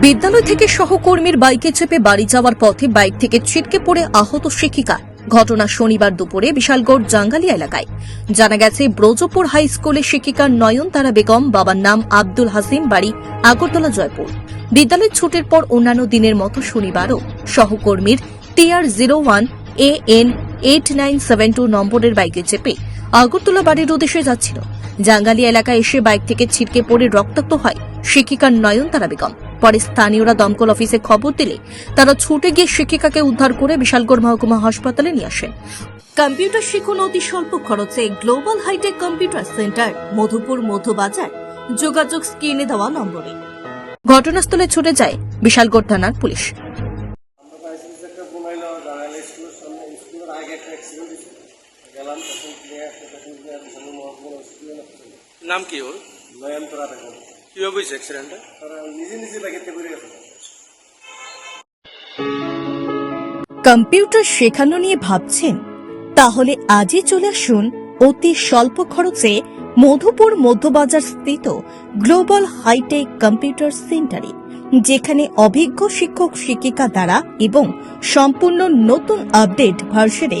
বিদ্যালয় থেকে সহকর্মীর বাইকে চেপে বাড়ি যাওয়ার পথে বাইক থেকে ছিটকে পড়ে আহত শিক্ষিকা। ঘটনা শনিবার দুপুরে বিশালগড় জাঙ্গালিয়া এলাকায়। জানা গেছে, ব্রজপুর হাই স্কুলের শিক্ষিকা নয়নতারা বেগম, বাবার নাম আব্দুল হাসিম, বাড়ি আগরতলা, জয়পুর। বিদ্যালয়ের ছুটির পর অন্যান্য দিনের মতো শনিবারও সহকর্মীর TR zero one A N eight nine seven two নম্বরের বাইকে চেপে আগরতলা বাড়ির উদ্দেশ্যে যাচ্ছিল। জাঙ্গালিয়া এলাকায় এসে বাইক থেকে ছিটকে পড়ে রক্তাক্ত হয় শিক্ষিকা নয়নতারা বেগম। পরে স্থানীয়রা দমকল অফিসে খবর দিলে তারা ছুটে গিয়ে শিক্ষিকাকে উদ্ধার করে বিশালগড় মহকুমা হাসপাতালে নিয়ে আসেন কম্পিউটার শিখুন অতি স্বল্প খরচে global hitech computer centre Madhupur Madhubazar যোগাযোগ স্ক্রিনে দেওয়া নম্বরে। ঘটনাস্থলে ছুটে যায় বিশালগড় থানার পুলিশ। নাম কি ওর? নয়ন তোরা দেখুন কীভাবে হয়েছে অ্যাক্সিডেন্টটা নিজে নিজে ব্যাগেতে করে গেছে। কম্পিউটার শেখানো নিয়ে ভাবছেন? তাহলে আজই চলে আসুন অতি স্বল্প খরচে মধুপুর মধ্যবাজার স্থিত গ্লোবাল হাইটেক কম্পিউটার সেন্টারে যেখানে অভিজ্ঞ শিক্ষক শিক্ষিকা দ্বারা এবং সম্পূর্ণ নতুন আপডেট ভার্সনে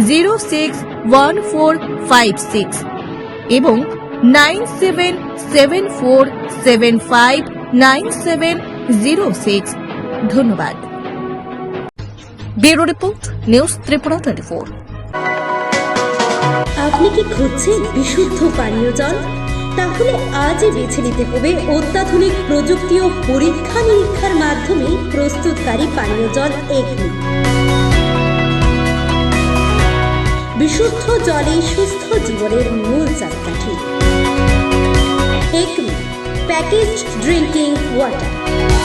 zero six one four five six এবং nine seven seven four seven five nine seven zero six ধন্যবাদ। Bureau report, news Tripura twenty four আপনি কি খুঁজছেন বিশুদ্ধ পানীয় জল? তাহলে আজই বেছে নিতে হবে অত্যাধুনিক প্রযুক্তি ও পরীক্ষা নিরীক্ষার মাধ্যমে প্রস্তুতকারী পানীয় জল এগনি। বিশুদ্ধ জলে সুস্থ জীবনের মূল চাপকাঠি একমি প্যাকেজ ড্রিঙ্কিং ওয়াটার